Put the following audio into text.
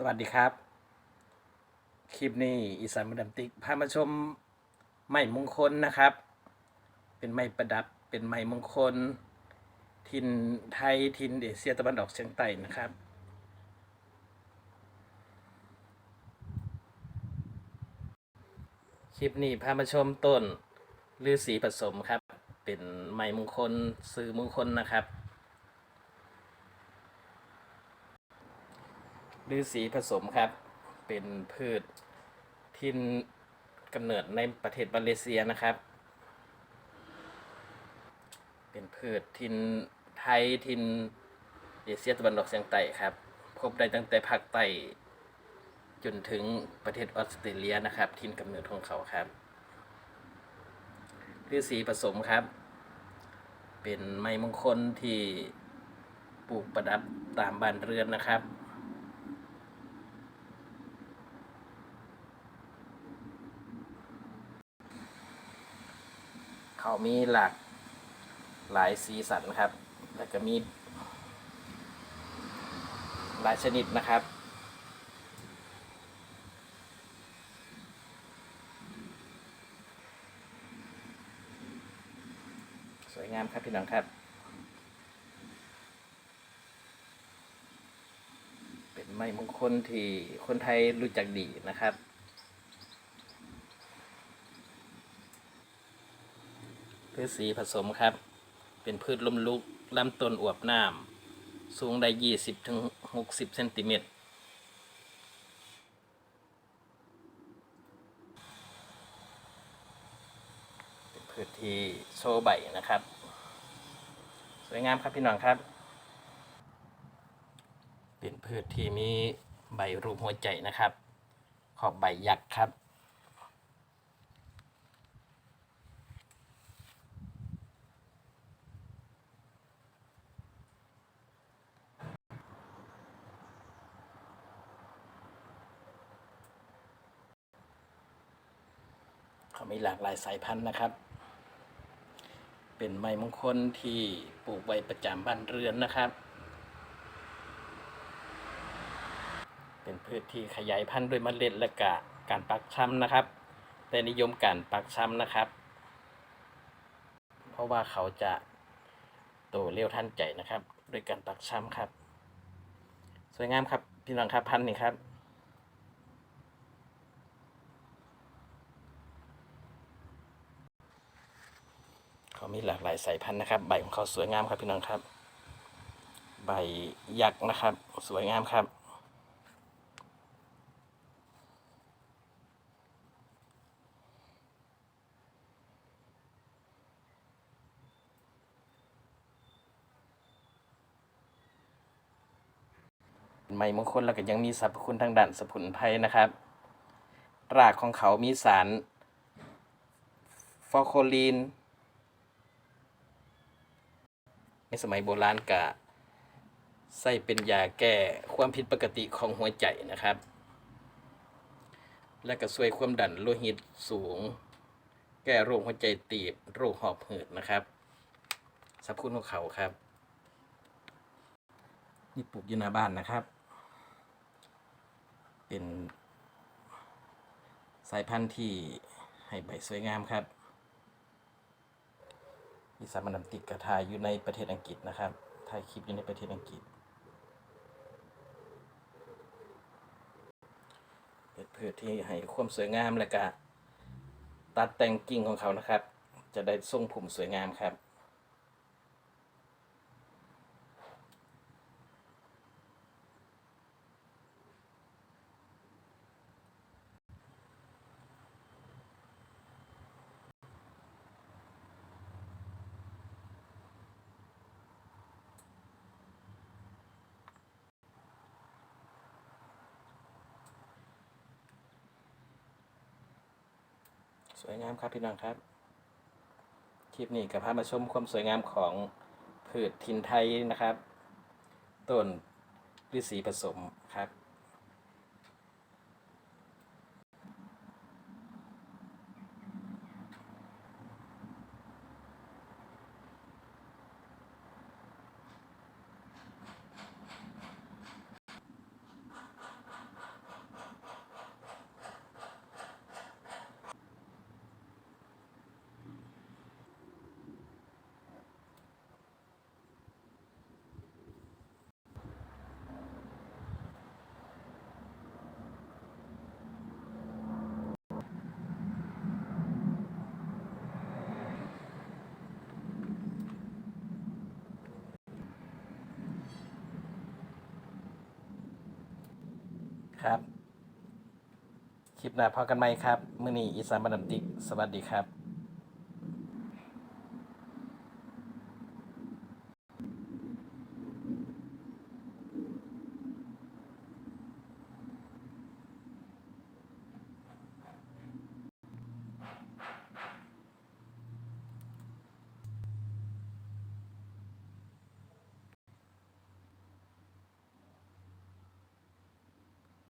สวัสดีครับ คลิปนี้อีสานมดัมติกพามาชมไม้มงคลนะครับ เป็นไม้ประดับเป็นไม้มงคล ทินไทยทินเอเชียตะวันออกเฉียงใต้นะครับ คลิปนี้พามาชมต้นฤาษีผสมครับ เป็นไม้มงคลสื่อมงคลนะครับ ฤาษีผสมครับ เป็นพืชทินกำเนิดในประเทศมาเลเซียนะครับ เป็นพืชทินไทยทินเอเชียตะวันออกเฉียงใต้ครับ พบได้ตั้งแต่ภาคใต้จนถึงประเทศออสเตรเลียนะครับทินกำเนิดของเขาครับฤาษีผสมครับ เป็นไม้มงคลที่ปลูกประดับตามบ้านเรือนนะครับ เขามีหลากหลายสีสันครับ แล้วก็มี หลายชนิดนะครับ สวยงามครับพี่น้องครับ เป็นไม้มงคลที่คนไทยรู้จักดีนะครับ พืชสีผสมครับ เป็นพืชล้มลุกลำต้นอวบน้ำสูงได้ 20ถึง60เซนติเมตรเป็นพืชที่โชว์ใบนะครับ สวยงามครับพี่น้องครับ เป็นพืชที่มีใบรูปหัวใจนะครับ ขอบใบยักษ์ครับ มีหลากหลายสายพันธุ์นะครับ เป็นไม้มงคลที่ปลูกไว้ประจำบ้านเรือนนะครับ เป็นพืชที่ขยายพันธุ์ด้วยเมล็ดและกะการปักช้ำนะครับ แต่นิยมการปักช้ำนะครับ เพราะว่าเขาจะโตเร็วทันใจนะครับ ด้วยการปักช้ำครับ สวยงามครับพี่น้องครับพันธุ์นี้ครับ เขามีหลากหลายสายพันธุ์นะครับ ใบของเขาสวยงามครับพี่น้องครับ ใบยักษ์นะครับ สวยงามครับ ไม้มงคลแล้วก็ยังมีสรรพคุณทางด้านสมุนไพรนะครับรากของเขามีสารฟอโคลีน ในสมัยโบราณกะใส่เป็นยาแก้ความผิดปกติของหัวใจนะครับ และก็ช่วยความดันโลหิตสูง แก้โรคหัวใจตีบ โรคหอบหืดนะครับสรรพคุณของเขาครับ นี่ปลูกอยู่หน้าบ้านนะครับ เป็นสายพันธุ์ที่ให้ใบสวยงามครับ อีสานมันำติดกระทายอยู่ในประเทศอังกฤษนะครับถ่ายคลิปอยู่ในประเทศอังกฤษเป็นพืชที่ให้ความสวยงามและก็ตัดแต่งกิ่งของเขานะครับ จะได้ทรงผมสวยงามครับ สวยงามครับพี่น้องครับ คลิปนี้กับพามาชมความสวยงามของพืชทินไทยนะครับ ต้นฤาษีผสมครับ ครับ คลิปหน้าพอกันไหมครับ มื้อนี้อีสานบันดำติกสวัสดีครับ